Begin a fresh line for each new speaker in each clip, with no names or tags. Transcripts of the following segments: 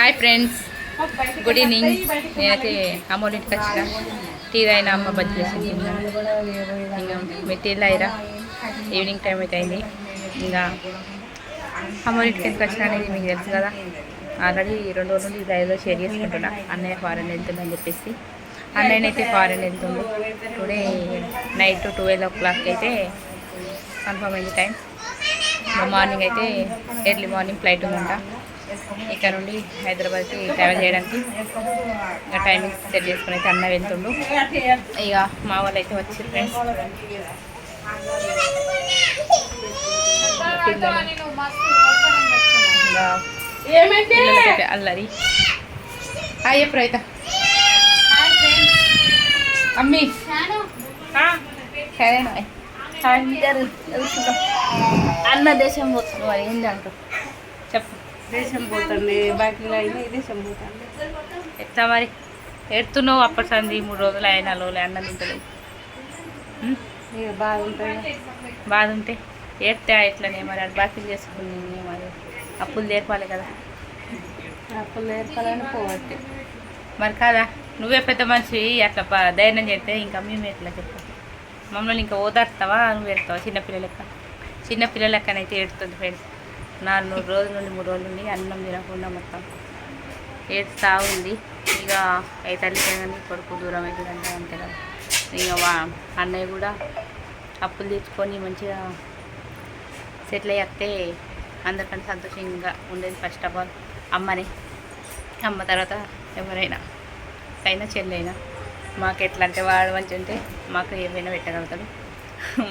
Hi friends good evening నేనైతే అమ్మోళ్ళ ఇంటికి వచ్చిన. టీ తాగిన అమ్మ బజ్జీ చేసింది ఇంకా. మెటీరియల్ అయిరా ఈవినింగ్ టైం అయితే అయింది. ఇంకా అమ్మోళ్ళ ఇంటికి ఎందుకు వచ్చిన అనేది మీకు తెలుసు కదా. ఆల్రెడీ రెండు రోజుల నుంచి లైవ్లో షేర్ చేసుకుంటున్నా. అన్నయ్య ఫారెన్ వెళ్తుందని చెప్పేసి. అన్నయ్య అయితే ఫారెన్ వెళ్తుంది today night twelve o'clock అయితే కన్ఫర్మ్ అయింది టైం మార్నింగ్ అయితే ఎర్లీ మార్నింగ్ ఫ్లైట్ ఉందంట. ఇక్కడ నుండి హైదరాబాద్కి ట్రావెల్ చేయడానికి ఇంకా టైమింగ్ సెట్ చేసుకుని అయితే అన్న వెళ్తుండు. ఇక మా వాళ్ళు అయితే వచ్చి ఫ్రెండ్స్ అల్లరి. హాయ్ ఎప్పుడు అయితే అమ్మీ. సరేనా అన్న దేశం పోతుంది మరి ఏంటి అంటారు చెప్పు.
దేశం పోతుంది బాకీలో అయినా ఈ దేశం పోతుంది.
ఎట్లా మరి? ఎడుతున్నావు అప్పటి సంది మూడు రోజులు అయినా రోజులు అన్నం తింటలేదు ఉం?
ఇక బాగుంటుంది
బాధ ఉంటే ఏడితే ఎట్లనే మరి అది బాకీలు చేసుకుని మరి అప్పులు తీర్పాలి కదా.
అప్పులు నేర్పాలని పోవట్టి
మరి కాదా? నువ్వే పెద్ద మనిషి అట్లా ధైర్యం చేస్తే ఇంకా మేము ఎట్లా చెప్పు మమ్మల్ని ఇంకా ఓదార్తావా? నువ్వు ఎడతావా? చిన్నపిల్లల లెక్క చిన్నపిల్లల లెక్కనైతే ఏడుతుంది ఫ్రెండ్స్ నాలుగు రోజుల నుండి మూడు రోజుల నుండి అన్నం తినకుండా మొత్తం ఏడుస్తూ ఉంది. ఇక అయితే కానీ కొడుకు దూరం అవుతుందంటే అంతే కదా. ఇక అన్నయ్య కూడా అప్పులు తెచ్చుకొని మంచిగా సెటిల్ అయ్యేస్తే అందరికంటే సంతోషంగా ఉండేది ఫస్ట్ ఆఫ్ ఆల్ అమ్మని. అమ్మ తర్వాత ఎవరైనా అయినా చెల్లైనా మాకు ఎట్లా అంటే వాడు మంచి ఉంటే మాకు ఏమైనా పెట్టగలుగుతాడు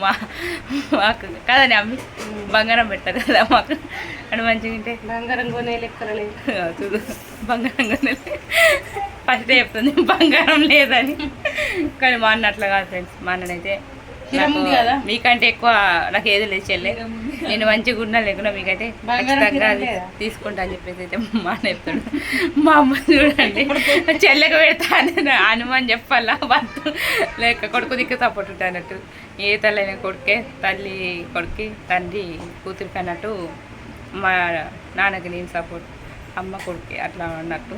మా మాకు కదని అమ్మి. బంగారం పెడతారు కదా మాకు. అని మంచిగా ఉంటే
బంగారం కొనే
చూడు. బంగారం కొనలే ఫస్ట్ చెప్తుంది బంగారం లేదని. కానీ మా అన్న అట్లా కాదు ఫ్రెండ్స్ మా అన్ననైతే మీకంటే ఎక్కువ నాకు ఏది లేదు చెల్లె. నేను మంచిగా ఉన్నా లేకున్నా మీకైతే ఖచ్చితంగా అది
లేదా?
తీసుకుంటా అని చెప్పేసి అయితే మా అన్న చెప్తాడు. మా అమ్మ చూడండి చెల్లెకి పెడతా అని హనుమాన్ చెప్పాలా? భర్త లేక కొడుకు దిక్కు సపోర్ట్ ఉంటా అన్నట్టు. ఏ తల్లైన కొడుకే తల్లి కొడుకి తండ్రి కూతురికి అన్నట్టు మా నాన్నకి నేను సపోర్ట్ అమ్మ కొడుకు అట్లా అన్నట్టు.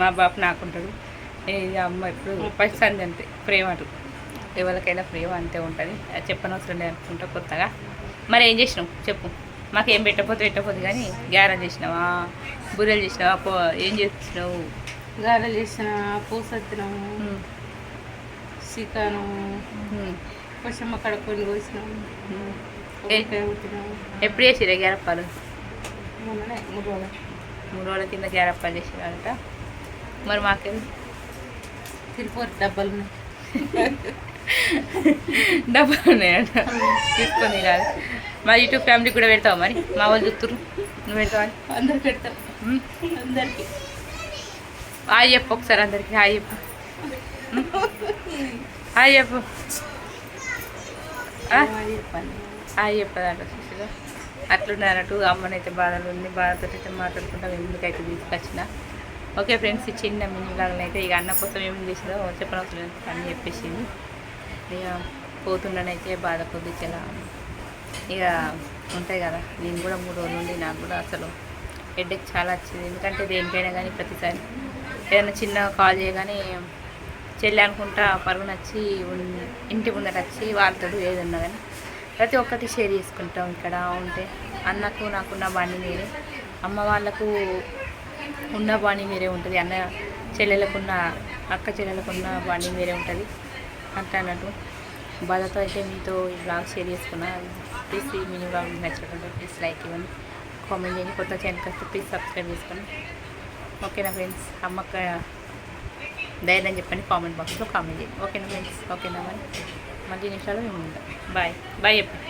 మా బాపు నాకుంటాడు అమ్మ ఇప్పుడు ఫస్ట్ అంతే ప్రేమ అటు. ఎవరికైనా ప్రేమ అంతే ఉంటుంది. చెప్పనవసరం లేదు అనుకుంటా కొత్తగా. మరి ఏం చేసినావు? చెప్పు. మాకు ఏం పెట్టకపోతే పెట్టకపోతే కానీ గ్యారం చేసినావా? బుర్రెలు చేసినావా? పో ఏం చేసినావు
గారెలు చేసిన పూసత్తినాము చికెను కొంచెం అక్కడ కొన్ని కోసినాము
ఎప్పుడు చేసిరా గ్యారప్పాలు?
మూడు రోజులు
మూడు రోజుల కింద గ్యారప్పాలు చేసినారంట. మరి మాకేం?
తిరుపతి డబ్బాలు ఉన్నాయి
డబ్బులు ఉన్నాయంట తీసుకొని రాదు మరి యూట్యూబ్ ఫ్యామిలీ కూడా పెడతావా మరి మా వాళ్ళు చూస్తురు నువ్వు పెడతావా
అందరు పెడతాం
ఉమ్.
అందరికి
హాయ్ చెప్పు ఒకసారి అందరికి హాయ్ చెప్పు. హాయ్ చెప్పు హాయ్ చెప్పదంట సుశీల అట్లున్నారట్టు అమ్మనైతే బాధలు ఉంది బాధతో అయితే మాట్లాడుకుంటాం ఎందుకైతే తీసుకొచ్చిన ఓకే ఫ్రెండ్స్ ఈ చిన్న మినీ లాగా అయితే ఇక అన్న కోసం ఏం చేసిందో చెప్పనవసరం అని చెప్పేసింది ఇక పోతుండనైతే బాధ కొద్ది చాలా ఇక ఉంటాయి కదా. నేను కూడా మూడు రోజులు ఉండి నాకు కూడా అసలు హెడ్ఏక్ చాలా వచ్చింది. ఎందుకంటే దేనికైనా కానీ ప్రతిసారి ఏదైనా చిన్న కాల్ చేయగానే చెల్లి అనుకుంటా పరుగున వచ్చి ఇంటి ముందట వచ్చి వాళ్ళతో ఏదన్నా కానీ. ప్రతి ఒక్కటి షేర్ చేసుకుంటాం ఇక్కడ ఉంటే. అన్నకు నాకున్న బాణి వేరే. అమ్మ వాళ్ళకు ఉన్న బాణి వేరే ఉంటుంది. అన్న చెల్లెలకున్న అక్క చెల్లెలకున్న బాణి వేరే ఉంటుంది. అంటే అన్నట్టు బాధతో అయితే మీతో ఈ బ్లాగ్ షేర్ చేసుకున్నా. ప్లీజ్ ఈ మినీ బ్లాగ్ నచ్చినట్టు ప్లీజ్ లైక్ ఇవ్వండి. కామెంట్ చేయండి. కొత్త ఛానల్కి వస్తే ప్లీజ్ సబ్స్క్రైబ్ చేసుకోండి. ఓకేనా ఫ్రెండ్స్ అమ్మక్క ధైర్యం చెప్పండి. కామెంట్ బాక్స్లో కామెంట్ చేయండి. ఓకేనా ఫ్రెండ్స్ ఓకేనా మరి. మళ్ళీ నిమిషాలు మేము ఉంటాం. బాయ్ బాయ్ చెప్పండి.